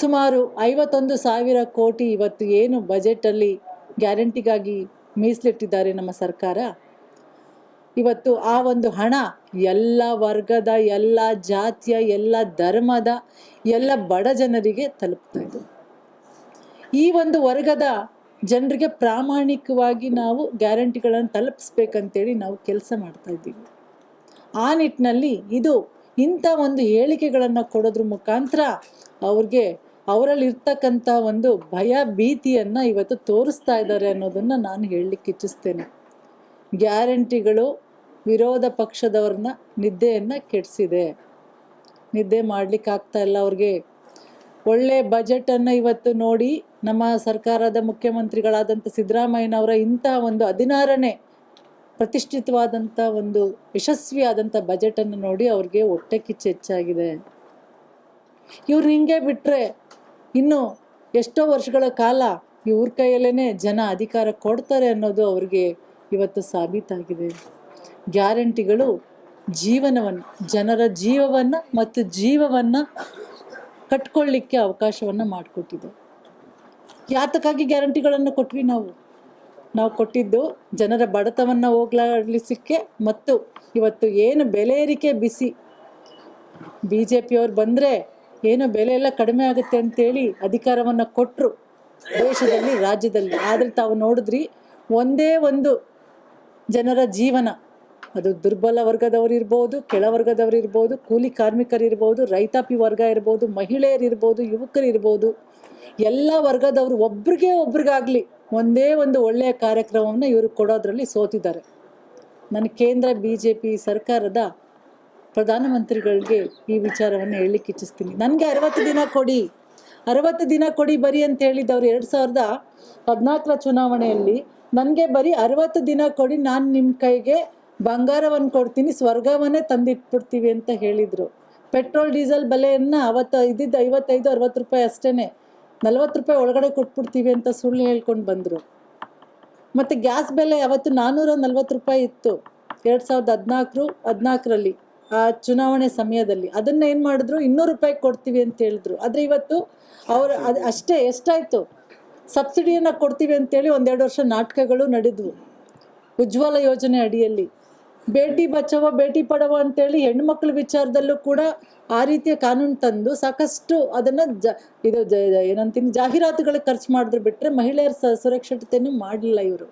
ಸುಮಾರು ಐವತ್ತೊಂದು ಸಾವಿರ ಕೋಟಿ ಇವತ್ತು ಏನು ಬಜೆಟಲ್ಲಿ ಗ್ಯಾರಂಟಿಗಾಗಿ ಮೀಸಲಿಟ್ಟಿದ್ದಾರೆ ನಮ್ಮ ಸರ್ಕಾರ. ಇವತ್ತು ಆ ಒಂದು ಹಣ ಎಲ್ಲ ವರ್ಗದ, ಎಲ್ಲ ಜಾತಿಯ, ಎಲ್ಲ ಧರ್ಮದ, ಎಲ್ಲ ಬಡ ಜನರಿಗೆ ತಲುಪ್ತಾ ಇದೆ. ಈ ಒಂದು ವರ್ಗದ ಜನರಿಗೆ ಪ್ರಾಮಾಣಿಕವಾಗಿ ನಾವು ಗ್ಯಾರಂಟಿಗಳನ್ನು ತಲುಪಿಸ್ಬೇಕಂತೇಳಿ ನಾವು ಕೆಲಸ ಮಾಡ್ತಾ ಇದ್ದೀವಿ. ಆ ನಿಟ್ಟಿನಲ್ಲಿ ಇದು ಇಂಥ ಒಂದು ಹೇಳಿಕೆಗಳನ್ನು ಕೊಡೋದ್ರ ಮುಖಾಂತರ ಅವ್ರಿಗೆ ಅವರಲ್ಲಿ ಇರ್ತಕ್ಕಂಥ ಒಂದು ಭಯ ಭೀತಿಯನ್ನು ಇವತ್ತು ತೋರಿಸ್ತಾ ಇದ್ದಾರೆ ಅನ್ನೋದನ್ನು ನಾನು ಹೇಳಲಿಕ್ಕೆ ಇಚ್ಛಿಸ್ತೇನೆ. ಗ್ಯಾರಂಟಿಗಳು ವಿರೋಧ ಪಕ್ಷದವ್ರನ್ನ ನಿದ್ದೆಯನ್ನು ಕೆಡಿಸಿದೆ. ನಿದ್ದೆ ಮಾಡ್ಲಿಕ್ಕೆ ಆಗ್ತಾ ಇಲ್ಲ ಅವ್ರಿಗೆ. ಒಳ್ಳೆ ಬಜೆಟನ್ನು ಇವತ್ತು ನೋಡಿ ನಮ್ಮ ಸರ್ಕಾರದ ಮುಖ್ಯಮಂತ್ರಿಗಳಾದಂಥ ಸಿದ್ದರಾಮಯ್ಯನವರ ಇಂತಹ ಒಂದು ಹದಿನಾರನೇ ಪ್ರತಿಷ್ಠಿತವಾದಂಥ ಒಂದು ಯಶಸ್ವಿಯಾದಂಥ ಬಜೆಟನ್ನು ನೋಡಿ ಅವ್ರಿಗೆ ಹೊಟ್ಟೆ ಕಿಚ್ಚು ಹೆಚ್ಚಾಗಿದೆ. ಇವ್ರು ಹಿಂಗೆ ಬಿಟ್ಟರೆ ಇನ್ನು ಎಷ್ಟೋ ವರ್ಷಗಳ ಕಾಲ ಇವ್ರ ಕೈಯಲ್ಲೇ ಜನ ಅಧಿಕಾರ ಕೊಡ್ತಾರೆ ಅನ್ನೋದು ಅವ್ರಿಗೆ ಇವತ್ತು ಸಾಬೀತಾಗಿದೆ. ಗ್ಯಾರಂಟಿಗಳು ಜೀವನವನ್ನು, ಜನರ ಜೀವವನ್ನು ಮತ್ತು ಜೀವವನ್ನು ಕಟ್ಕೊಳ್ಳಿಕ್ಕೆ ಅವಕಾಶವನ್ನು ಮಾಡಿಕೊಟ್ಟಿದೆ. ಯಾತಕ್ಕಾಗಿ ಗ್ಯಾರಂಟಿಗಳನ್ನು ಕೊಟ್ವಿ ನಾವು? ನಾವು ಕೊಟ್ಟಿದ್ದು ಜನರ ಬಡತವನ್ನು ಹೋಗ್ಲಾಡಿಸಲಿಕ್ಕೆ ಮತ್ತು ಇವತ್ತು ಏನು ಬೆಲೆ ಏರಿಕೆ ಬಿಸಿ. ಬಿ ಜೆ ಪಿಯವ್ರು ಬಂದರೆ ಏನು ಬೆಲೆ ಎಲ್ಲ ಕಡಿಮೆ ಆಗುತ್ತೆ ಅಂತೇಳಿ ಅಧಿಕಾರವನ್ನು ಕೊಟ್ಟರು ದೇಶದಲ್ಲಿ, ರಾಜ್ಯದಲ್ಲಿ. ಆದ್ರೆ ತಾವು ನೋಡಿದ್ರಿ, ಒಂದೇ ಒಂದು ಜನರ ಜೀವನ. ಅದು ದುರ್ಬಲ ವರ್ಗದವರು ಇರ್ಬೋದು ಕೆಳವರ್ಗದವರು ಇರ್ಬೋದು, ಕೂಲಿ ಕಾರ್ಮಿಕರಿರ್ಬೋದು ರೈತಾಪಿ ವರ್ಗ ಇರ್ಬೋದು ಮಹಿಳೆಯರಿರ್ಬೋದು ಯುವಕರಿರ್ಬೋದು ಎಲ್ಲ ವರ್ಗದವರು ಒಬ್ರಿಗೆ ಒಬ್ರಿಗಾಗಲಿ ಒಂದೇ ಒಂದು ಒಳ್ಳೆಯ ಕಾರ್ಯಕ್ರಮವನ್ನು ಇವರು ಕೊಡೋದ್ರಲ್ಲಿ ಸೋತಿದ್ದಾರೆ. ನನ್ನ ಕೇಂದ್ರ ಬಿ ಜೆ ಪಿ ಸರ್ಕಾರದ ಪ್ರಧಾನಮಂತ್ರಿಗಳಿಗೆ ಈ ವಿಚಾರವನ್ನು ಹೇಳಲಿಕ್ಕೆ ಇಚ್ಛಿಸ್ತೀನಿ. ನನಗೆ ಅರವತ್ತು ದಿನ ಕೊಡಿ. ಅರವತ್ತು ದಿನ ಕೊಡಿ ಬರಿ ಅಂತ ಹೇಳಿದ್ದವ್ರು ಎರಡು ಸಾವಿರದ ಹದಿನಾಲ್ಕರ ಚುನಾವಣೆಯಲ್ಲಿ ನನಗೆ ಬರೀ ಅರವತ್ತು ದಿನ ಕೊಡಿ, ನಾನು ನಿಮ್ಮ ಕೈಗೆ ಬಂಗಾರವನ್ನು ಕೊಡ್ತೀನಿ, ಸ್ವರ್ಗವನ್ನೇ ತಂದಿಟ್ಬಿಡ್ತೀವಿ ಅಂತ ಹೇಳಿದರು. ಪೆಟ್ರೋಲ್, ಡೀಸೆಲ್ ಬೆಲೆಯನ್ನು ಅವತ್ತು ಇದ್ದಿದ್ದು ಐವತ್ತೈದು, ಅರವತ್ತು ರೂಪಾಯಿ ಅಷ್ಟೇ ನಲವತ್ತು ರೂಪಾಯಿ ಒಳಗಡೆ ಕೊಟ್ಬಿಡ್ತೀವಿ ಅಂತ ಸುಳ್ಳು ಹೇಳ್ಕೊಂಡು ಬಂದರು. ಮತ್ತು ಗ್ಯಾಸ್ ಬೆಲೆ ಅವತ್ತು ನಾನ್ನೂರ ನಲ್ವತ್ತು ರೂಪಾಯಿ ಇತ್ತು. ಎರಡು ಸಾವಿರದ ಹದಿನಾಲ್ಕರು, ಹದಿನಾಲ್ಕರಲ್ಲಿ. ಆ ಚುನಾವಣೆ ಸಮಯದಲ್ಲಿ. ಅದನ್ನ ಏನು ಮಾಡಿದ್ರು? ಇನ್ನೂರು ರೂಪಾಯಿ ಕೊಡ್ತೀವಿ ಅಂತ ಹೇಳಿದ್ರು. ಆದರೆ ಇವತ್ತು ಅವ್ರ ಅದು ಅಷ್ಟೇ ಎಷ್ಟಾಯಿತು? ಸಬ್ಸಿಡಿಯನ್ನ ಕೊಡ್ತೀವಿ ಅಂತೇಳಿ ಒಂದೆರಡು ವರ್ಷ ನಾಟಕಗಳು ನಡೆದ್ವು. ಉಜ್ವಲ ಯೋಜನೆ ಅಡಿಯಲ್ಲಿ. ಬೇಟಿ ಬಚಾವ, ಬೇಟಿ ಪಡವ ಅಂತೇಳಿ ಹೆಣ್ಮಕ್ಳ ವಿಚಾರದಲ್ಲೂ ಕೂಡ ಆ ರೀತಿಯ ಕಾನೂನು ತಂದು ಸಾಕಷ್ಟು ಅದನ್ನು ಜ ಇದು ಏನಂತೀನಿ? ಜಾಹೀರಾತುಗಳಿಗೆ ಖರ್ಚು ಮಾಡಿದ್ರು ಬಿಟ್ಟರೆ ಮಹಿಳೆಯರ ಸುರಕ್ಷತೆಯನ್ನು ಮಾಡಲಿಲ್ಲ ಇವರು.